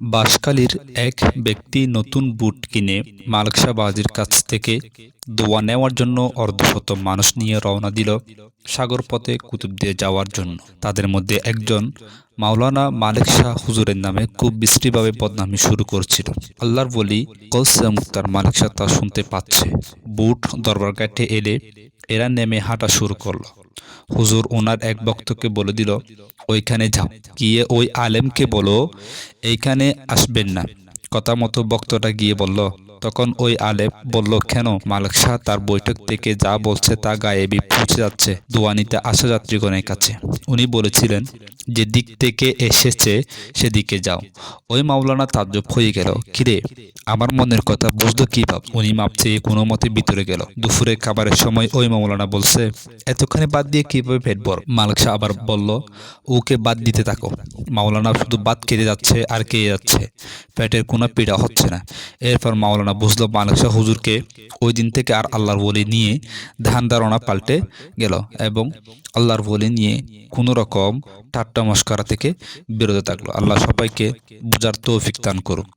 বাঁশখালীর এক ব্যক্তি নতুন বুট কিনে মালকসা বাজির কাছ থেকে দোয়া নেওয়ার জন্য অর্ধশত মানুষ নিয়ে রওনা দিল সাগর পথে কুতুব দিয়ে যাওয়ার জন্য। তাদের মধ্যে একজন মাওলানা মালিক শাহ হুজুরের নামে খুব বিশ্রীভাবে বদনামি শুরু করছিল। আল্লাহর বলি কলসে মুক্তার মালিক শাহ তা শুনতে পাচ্ছে। বুট দরবার কাটে এলে এরা নেমে হাঁটা শুরু করল। হুজুর ওনার এক বক্তকে বলে দিল, ওইখানে যাও। গিয়ে ওই আলেমকে বলো, এইখানে আসবেন না। কথা মতো বক্তটা গিয়ে বলল। তখন ওই আলেপ বলল, কেন? মালিক শাহ তার বৈঠক থেকে যা বলছে তা গায়েবি পৌঁছে যাচ্ছে। দোয়ানিতে আসা যাত্রীগণের কাছে। উনি বলেছিলেন যে দিক থেকে এসেছে সেদিকে যাও। ওই মাওলানা তাজ্জব হয়ে গেল। কিরে, আমার মনের কথা বুঝলো কি ভাব? উনি মাপ চেয়ে কোনো মতে ভিতরে গেল। দুপুরে খাবারের সময় ওই মাওলানা বলছে এতখানি বাদ দিয়ে কীভাবে পেট ভর? মালিক শাহ আবার বলল, ওকে বাদ দিতে থাকো। মাওলানা শুধু বাদ কেটে যাচ্ছে আর কেটে যাচ্ছে। পেটের কোনো পীড়া হচ্ছে না। এরপর মাওলানা বুঝলো, মালিক শাহ হুজুরকে ওই দিন থেকে আর আল্লাহর বলি নিয়ে ধান ধারণা পাল্টে গেল এবং আল্লাহর বলি নিয়ে কোনো রকম ঠাট্টা মস্করা থেকে বিরত থাকল। আল্লাহ সবাইকে বোঝার তৌফিক দান করুক।